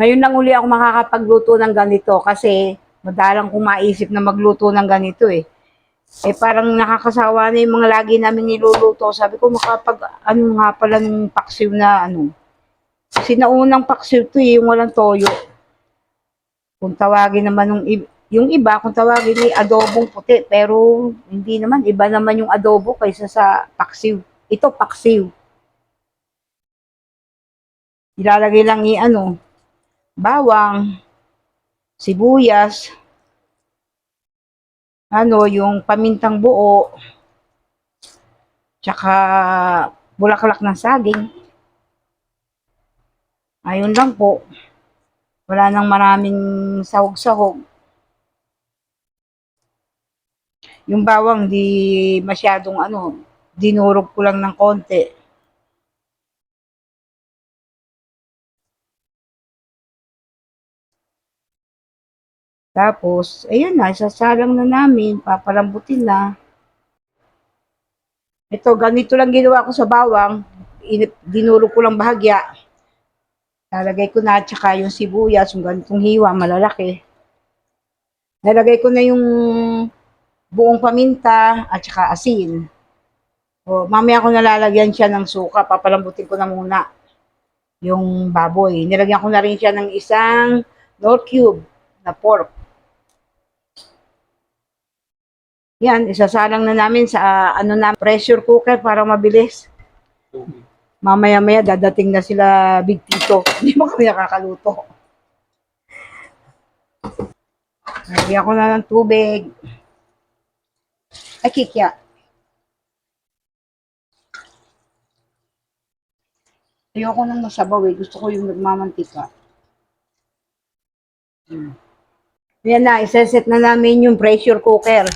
Ngayon lang uli ako makakapagluto ng ganito kasi madalang kong maisip na magluto ng ganito eh. Eh parang nakakasawa na yung mga lagi namin niluluto. Sabi ko makapag ano nga pala ng paksiw na ano. Kasi naunang paksiw to eh, yung walang toyo. Kung tawagin naman nung yung iba, kung tawagin ni adobong puti, pero hindi naman, iba naman yung adobo kaysa sa paksiw. Ito, paksiw. Ilalagay lang i ano, bawang, sibuyas, ano, yung pamintang buo, tsaka bulaklak ng saging. Ayun lang po. Wala nang maraming sahog-sahog. Yung bawang di masyadong ano, dinurog ko lang ng konti. Tapos, ayun na, sasalang na namin, papalambutin na. Ito, ganito lang ginawa ko sa bawang. Inip, dinurog ko lang bahagya. Nalagay ko na, tsaka yung sibuyas, yung ganitong hiwa, malalaki. Nalagay ko na yung buong paminta at saka asin. O, mamaya ko nalalagyan siya ng suka, papalambutin ko na muna yung baboy. Nilagyan ko na rin siya ng isang North Cube na pork. Yan, isasalang na namin sa ah, ano na pressure cooker para mabilis. Mamaya-maya dadating na sila Big Tito. Hindi mo kami nakakaluto. Lagyan ko na ng tubig. Ay, kikya. Ayoko nang masabaw eh. Gusto ko yung nagmamantika. Hmm. Yan na, iseset na namin yung pressure cooker.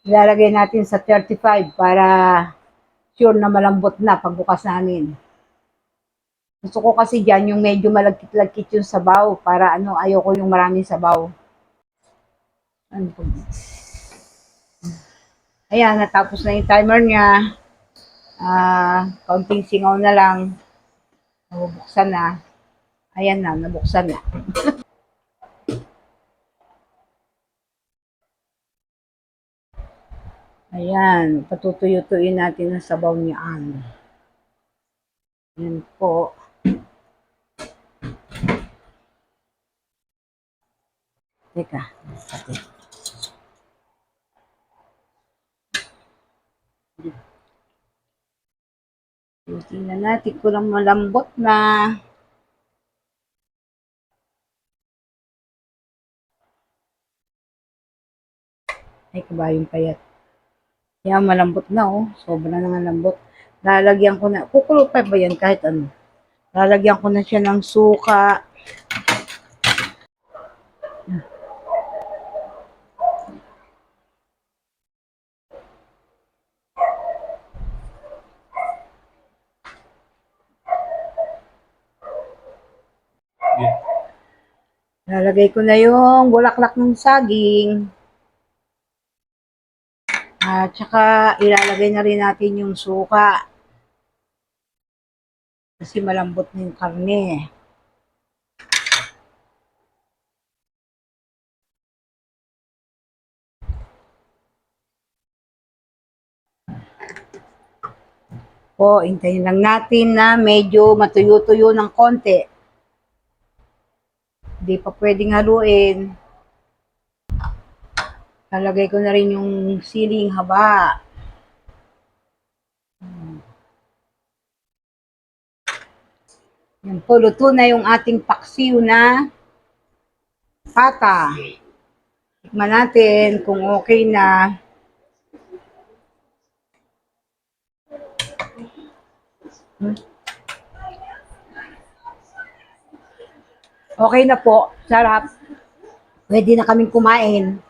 Ilalagay natin sa 35 para sure na malambot na pagbukas namin. Gusto ko kasi dyan yung medyo malagkit-lagkit yung sabaw para ano, ayoko yung maraming sabaw. Ano po? Ayan, natapos na yung timer niya. Ah, kaunting singaw na lang. Nabubuksan na. Ayan na, nabuksan na. Ayan, patutuyo-tuyo natin ang sabaw niyan. Ayan po. Teka. Ate. Tingnan natin kung lang malambot na. Ay, kabayong payat. Yan, malambot na oh. Sobra na lambot. Lalagyan ko na, kukulo pa ba yan kahit ano. Lalagyan ko na siya ng suka. Lalagay ko na yung bulaklak ng saging. At saka ilalagay na rin natin yung suka. Kasi malambot na yung karne. Po, hintayin lang natin na medyo matuyo-tuyo ng konti. Hindi pa pwedeng haluin. Lalagay ko na rin yung siling haba. Yan po, luto na yung ating paksiw na pata. Tikman natin kung okay na. Okay na po. Sarap. Pwede na kaming kumain.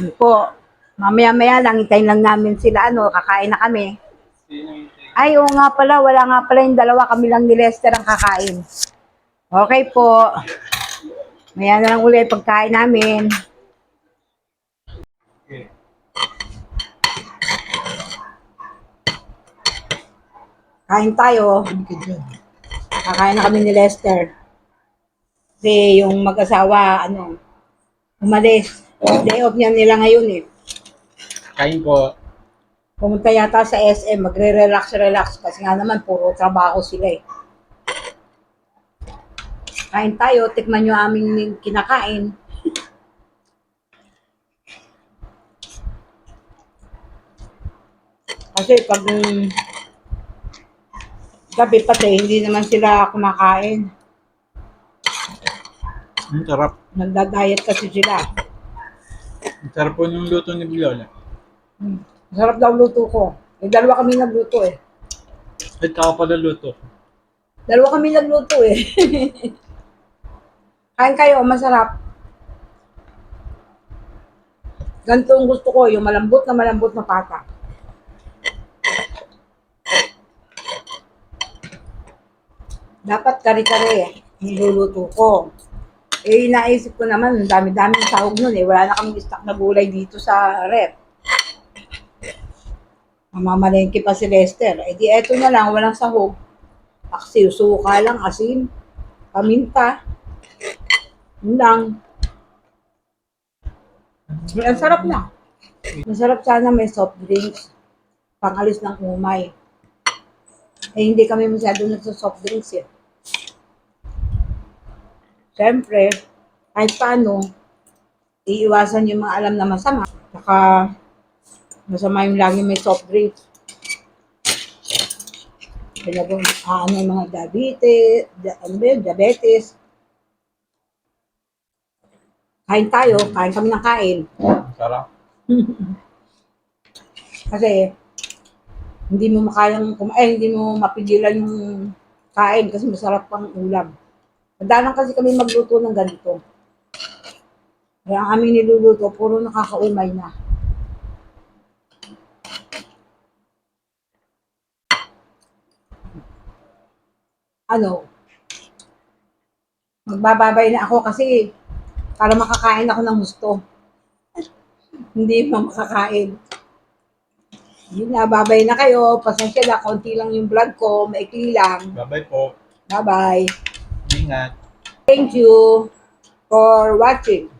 Yan po. Mamaya-maya lang, hintayin lang namin sila, ano, kakain na kami. Ay, oo nga pala, wala nga pala yung dalawa, kami lang ni Lester ang kakain. Okay po. Maya na lang ulit pagkain namin. Kain tayo. Kakain na kami ni Lester. Kasi yung mag-asawa, ano, umalis. Day off niya nila ngayon eh. Kain po. Pumunta yata sa SM, magre-relax-relax kasi nga naman puro trabaho sila eh. Kain tayo, tikman nyo aming kinakain. Kasi pag mm, gabi pati, hindi naman sila kumakain. Ang sarap. Nagda-diet kasi sila. Sarap po ng luto ni Lola. Hmm. Masarap daw luto ko. Eh, dalawa kami nagluto eh. At ako pala luto. Dalawa kami nagluto eh. Kain kayo, masarap. Ganito ang gusto ko, yung malambot na malambot na pata. Dapat kare-kare eh, niluluto ko. Eh, naisip ko naman, dami-daming sahog nun eh. Wala na kaming stock na gulay dito sa rep. Mamamalengke pa si Lester. Eh di eto na lang, walang sahog. Aksi, suka lang, asin, paminta. Lang. Ang sarap na. Masarap sana may soft drinks. Pangalis ng umay. Eh, hindi kami masyado nagsa-soft drinks eh. Siyempre, kahit paano, iiwasan yung mga alam na masama. Saka, masama yung lagi may soft drinks. Pinag- ah, ano yung mga diabetes, di- ano ba yun, diabetes. Kain tayo, kain kami ng kain. Sarap. Kasi, hindi mo makayang, eh, hindi mo mapigilan yung kain kasi masarap pang ulam. Madalang kasi kami magluto ng ganito. Kaya ang aming niluluto, puro nakakaumay na. Ano? Magbababay na ako kasi para makakain ako ng gusto. Hindi pa makakain. Yun na, babay na kayo. Pasensya na, konti lang yung vlog ko. Maikli lang. Bye-bye po. Bye-bye. Ingat. Thank you for watching.